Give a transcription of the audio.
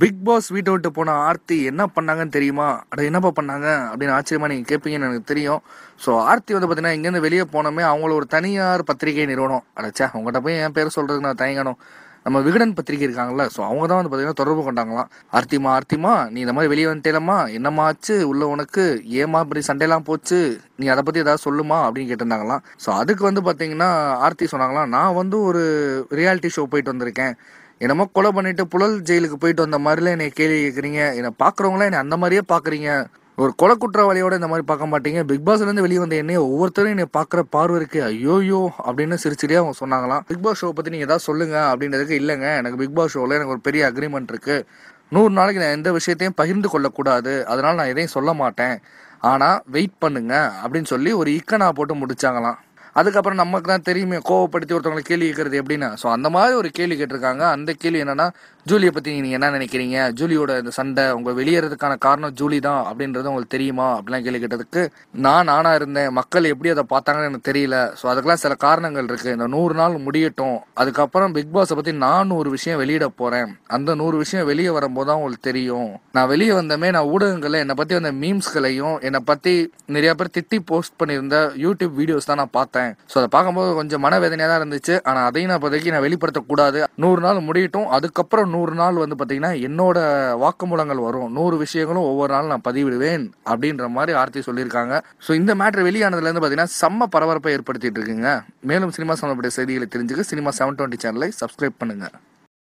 Big pass வீட்டை விட்டு போன ஆர்த்தி என்ன பண்ணாங்கன்னு தெரியுமா? அட என்னப்பா பண்ணாங்க? அப்படின்னு ஆச்சரியமா நீங்கள் கேட்பீங்கன்னு எனக்கு தெரியும். ஸோ ஆர்த்தி வந்து பார்த்தீங்கன்னா இங்கேருந்து வெளியே போனோமே அவங்கள ஒரு தனியார் பத்திரிகை நிறுவனம். அடைச்சா உங்கள்கிட்ட போய் என் பேர் சொல்கிறதுக்கு நான் தயங்கணும். நம்ம விகடன் பத்திரிகை இருக்காங்கல்ல ஸோ அவங்க தான் வந்து பார்த்தீங்கன்னா தொடர்பு கொண்டாங்களாம். ஆர்த்திமா ஆர்த்திமா நீ இந்த மாதிரி வெளியே வந்துட்டேலம்மா என்னம்மா ஆச்சு? உள்ள உனக்கு ஏமா இப்படி சண்டையெல்லாம் போச்சு? நீ அதை பற்றி ஏதாவது சொல்லுமா? அப்படின்னு கேட்டிருந்தாங்களாம். ஸோ அதுக்கு வந்து பார்த்தீங்கன்னா ஆர்த்தி சொன்னாங்களாம் நான் வந்து ஒரு ரியாலிட்டி ஷோ போயிட்டு வந்திருக்கேன். என்னமோ கொலை பண்ணிட்டு புழல் ஜெயிலுக்கு போயிட்டு வந்த மாதிரிலாம் என்னை கேள்வி கேட்குறீங்க என்னை பார்க்குறவங்களாம் என்னை அந்த மாதிரியே பார்க்குறீங்க ஒரு கொலை குற்றவாளியோட இந்த மாதிரி பார்க்க மாட்டீங்க. பிக் பாஸ்லேருந்து வெளியே வந்த என்னைய ஒவ்வொருத்தரும் என்னை பார்க்குற பார்வைக்கு இருக்கு. ஐயோயோ அப்படின்னு சிரிச்சிட்டே அவங்க சொன்னாங்களாம். பிக் பாஸ் ஷோவை பற்றி நீங்கள் ஏதாவது சொல்லுங்கள் அப்படின்றதுக்கு இல்லைங்க. எனக்கு பிக் பாஸ் ஷோவில் எனக்கு ஒரு பெரிய அக்ரிமெண்ட் இருக்குது நூறு நாளைக்கு நான் எந்த விஷயத்தையும் பகிர்ந்து கொள்ளக்கூடாது. அதனால் நான் எதையும் சொல்ல மாட்டேன். ஆனால் வெயிட் பண்ணுங்க அப்படின்னு சொல்லி ஒரு இக்கனா போட்டு முடிச்சாங்களாம். அதுக்கப்புறம் நமக்கு தான் தெரியுமே கோவப்படுத்தி ஒருத்தவங்களை கேள்வி கேட்கறது எப்படின்னா. ஸோ அந்த மாதிரி ஒரு கேள்வி கேட்டிருக்காங்க. அந்த கேள்வி என்னன்னா ஜூலியை பற்றி நீங்கள் என்ன நினைக்கிறீங்க? ஜூலியோட இந்த சண்டை உங்கள் வெளியேறதுக்கான காரணம் ஜூலி தான் அப்படின்றது உங்களுக்கு தெரியுமா? அப்படிலாம் கேள்வி கேட்டதுக்கு நான் நானாக இருந்தேன். மக்கள் எப்படி அதை பார்த்தாங்கன்னு எனக்கு தெரியல. ஸோ அதுக்கெல்லாம் சில காரணங்கள் இருக்குது இந்த நூறு நாள் முடியட்டும். அதுக்கப்புறம் பிக் பாஸை பற்றி நான் ஒரு விஷயம் வெளியிட போகிறேன் அந்த நூறு விஷயம் வெளியே வரும்போது தான் உங்களுக்கு தெரியும். நான் வெளியே வந்தமே நான் ஊடகங்களில் என்னை பற்றி வந்த மீம்ஸ்களையும் என்னை பற்றி நிறைய பேர் திட்டி போஸ்ட் பண்ணியிருந்த யூடியூப் வீடியோஸ் தான் நான் பார்த்தேன். ஸோ அதை பார்க்கும்போது கொஞ்சம் மனவேதனையாக தான் இருந்துச்சு. ஆனால் அதையும் நான் இப்போதைக்கு நான் வெளிப்படுத்தக்கூடாது. நூறு நாள் முடியட்டும். அதுக்கப்புறம் நூறு நாள் வந்து பார்த்தீங்கன்னா என்னோட வாக்குமூலங்கள் வரும். நூறு விஷயங்களும் ஒவ்வொரு நாளும் நான் பதிவிடுவேன் அப்படின்ற மாதிரி ஆர்த்தி சொல்லியிருக்காங்க. ஸோ இந்த மேட்ரு வெளியானதுலேருந்து பார்த்தீங்கன்னா செம்ம பரபரப்பை ஏற்படுத்திட்டு இருக்குங்க. மேலும் சினிமா சம்பந்தப்பட்ட செய்திகளை தெரிஞ்சுக்க சினிமா செவன் டுவெண்ட்டி சேனலை சப்ஸ்கிரைப் பண்ணுங்கள்